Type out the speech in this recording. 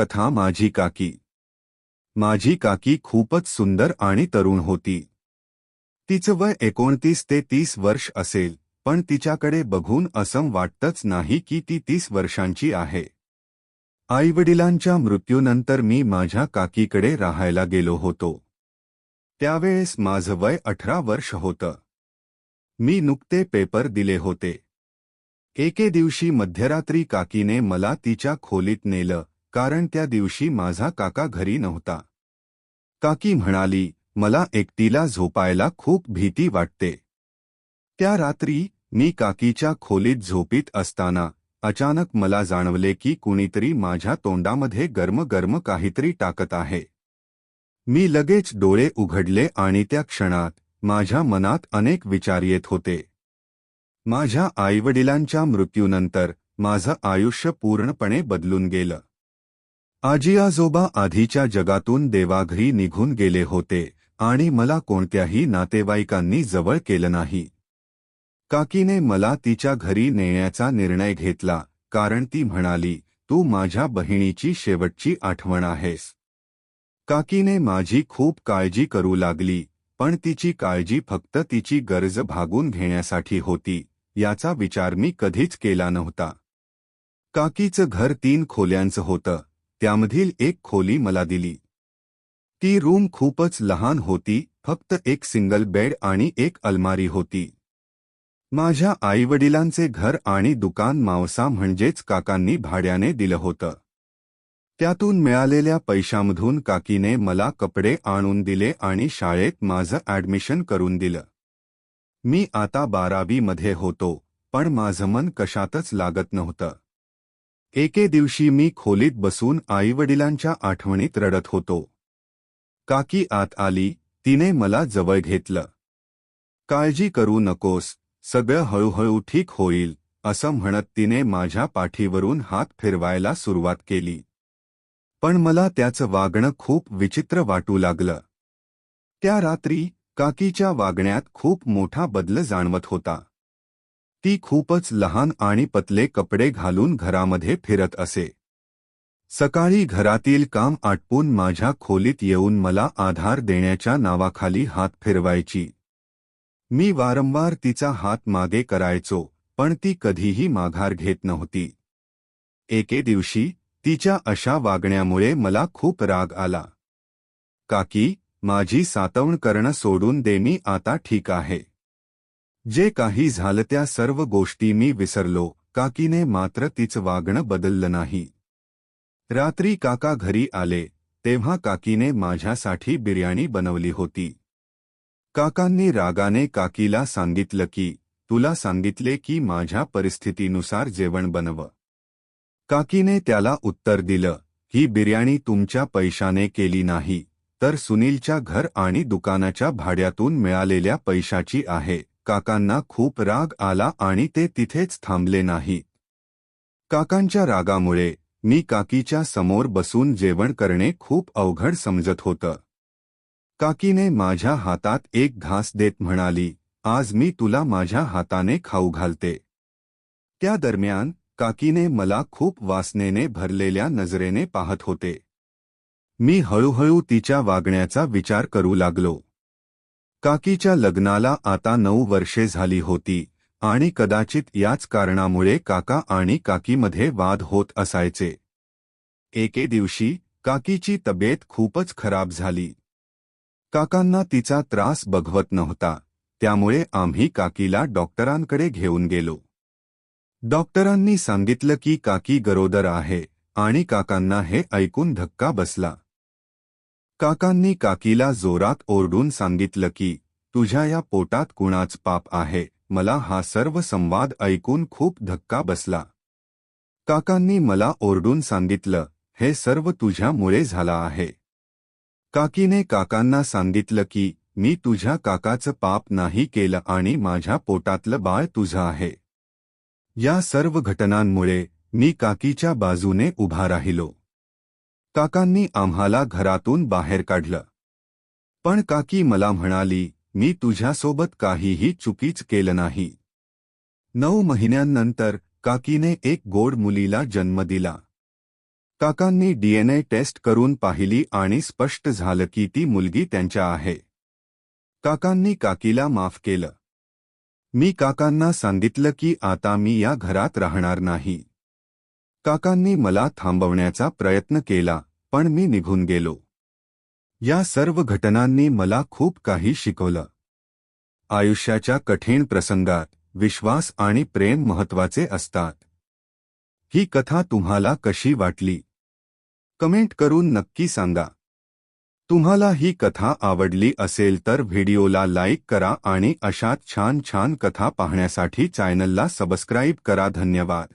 कथा माझी काकी. माझी काकी खूपच सुंदर आणि तरुण होती. तिचं वय एकोणतीस ते तीस वर्ष असेल पण तिच्याकडे बघून असं वाटतच नाही की ती तीस वर्षांची आहे. आईवडिलांच्या मृत्यूनंतर मी माझ्या काकीकडे राहायला गेलो होतो. त्यावेळेस माझं वय अठरा वर्ष होतं. मी नुकते पेपर दिले होते. एके दिवशी मध्यरात्री काकीने मला तिच्या खोलीत नेलं. कारण त्या दिवशी माझा काका घरी नव्हता. काकी म्हणाली मला एकटीला झोपायला खूप भीती वाटते. त्या रात्री मी काकीच्या खोलीत झोपीत असताना अचानक मला जाणवले की कुणीतरी माझ्या तोंडामध्ये गर्म गर्म काहीतरी टाकत आहे. मी लगेच डोळे उघडले आणि त्या क्षणात माझ्या मनात अनेक विचार येत होते. माझ्या आईवडिलांच्या मृत्यूनंतर माझं आयुष्य पूर्णपणे बदलून गेलं. आजी आजोबा आधीच्या जगातून देवाघरी निघून गेले होते आणि मला कोणत्याही नातेवाईकांनी जवळ केलं नाही. काकीने मला तिच्या घरी नेण्याचा निर्णय घेतला कारण ती म्हणाली तू माझ्या बहिणीची शेवटची आठवण आहेस. काकीने माझी खूप काळजी करू लागली पण तिची काळजी फक्त तिची गरज भागून घेण्यासाठी होती याचा विचार मी कधीच केला नव्हता. काकीचं घर तीन खोल्यांचं होतं त्यामधील एक खोली मला दिली. ती रूम खूपच लहान होती फक्त एक सिंगल बेड आणि एक अलमारी होती. माझ्या आईवडिलांचे घर आणि दुकान मावसा म्हणजेच काकांनी भाड्याने दिलं होतं. त्यातून मिळालेल्या पैशामधून काकीने मला कपडे आणून दिले आणि शाळेत माझं ॲडमिशन करून दिलं. मी आता बारावीमध्ये होतो पण माझं मन कशातच लागत नव्हतं. एके दिवशी मी खोलीत बसून आईवडिलांच्या आठवणीत रडत होतो. काकी आत आली तिने मला जवळ घेतलं. काळजी करू नकोस सगळं हळूहळू ठीक होईल असं म्हणत तिने माझ्या पाठीवरून हात फिरवायला सुरुवात केली. पण मला त्याचं वागणं खूप विचित्र वाटू लागलं. त्या रात्री काकीच्या वागण्यात खूप मोठा बदल जाणवत होता. ती खूपच लहान आणि पतले कपडे घालून घरामध्ये फिरत असे. सकाळी घरातील काम आटपून माझ्या खोलीत येऊन मला आधार देण्याच्या नावाखाली हात फिरवायची. मी वारंवार तिचा हात मागे करायचो पण ती कधीही माघार घेत नव्हती. एके दिवशी तिच्या अशा वागण्यामुळे मला खूप राग आला. काकी माझी सातवण करणं सोडून दे मी आता ठीक आहे. जे काही झालं त्या सर्व गोष्टी मी विसरलो काकीने मात्र तिचं वागणं बदललं नाही. रात्री काका घरी आले तेव्हा काकीने माझ्यासाठी बिर्याणी बनवली होती. काकांनी रागाने काकीला सांगितलं की तुला सांगितले की माझ्या परिस्थितीनुसार जेवण बनव. काकीने त्याला उत्तर दिलं ही बिर्याणी तुमच्या पैशाने केली नाही तर सुनीलच्या घर आणि दुकानाच्या भाड्यातून मिळालेल्या पैशाची आहे. काकांना खूप राग आला आणि ते तिथेच थांबले नाही. काकांच्या रागामुळे मी काकीच्या समोर बसून जेवण करणे खूप अवघड समजत होतं. काकीने माझ्या हातात एक घास देत म्हणाली आज मी तुला माझ्या हाताने खाऊ घालते. त्या दरम्यान काकीने मला खूप वासनेने भरलेल्या नजरेने पाहत होते. मी हळूहळू तिच्या वागण्याचा विचार करू लागलो. काकीच्या लग्नाला आता नऊ वर्षे झाली होती आणि कदाचित याच कारणामुळे काका आणि काकीमध्ये वाद होत असायचे. एके दिवशी काकीची तब्येत खूपच खराब झाली. काकांना तिचा त्रास बघवत नव्हता त्यामुळे आम्ही काकीला डॉक्टरांकडे घेऊन गेलो. डॉक्टरांनी सांगितलं की काकी गरोदर आहे आणि काकांना हे ऐकून धक्का बसला. काकांनी काकीला जोरात ओरडून सांगितलं की तुझ्या या पोटात कुणाच पाप आहे मला हा सर्व संवाद ऐकून खूप धक्का बसला काकांनी मला ओरडून सांगितलं हे सर्व तुझ्यामुळे झाला आहे काकीने काकांना सांगितलं की मी तुझ्या काकाचं पाप नाही केलं आणि माझ्या पोटातलं बाळ तुझं आहे. या सर्व घटनांमुळे मी काकीच्या बाजूने उभा राहिलो. काकांनी आम्हाला घरातून बाहेर काढलं. पण काकी मला म्हणाली मी तुझ्यासोबत काहीही चुकीच केलं नाही. नऊ महिन्यांनंतर काकीने एक गोड मुलीला जन्म दिला. काकांनी डीएनए टेस्ट करून पाहिली आणि स्पष्ट झालं की ती मुलगी त्यांच्या आहे. काकांनी काकीला माफ केलं. मी काकांना सांगितलं की आता मी या घरात राहणार नाही. काकांनी मला थांबवण्याचा प्रयत्न केला पण मी निघून गेलो. या सर्व घटनांनी मला खूप काही शिकवलं. आयुष्याच्या कठीण प्रसंगात विश्वास आणि प्रेम महत्त्वाचे असतात. ही कथा तुम्हाला कशी वाटली? कमेंट करून नक्की सांगा. तुम्हाला ही कथा आवडली असेल तर व्हिडिओला लाईक करा आणि अशात छान छान कथा पाहण्यासाठी चॅनलला सबस्क्राईब करा. धन्यवाद.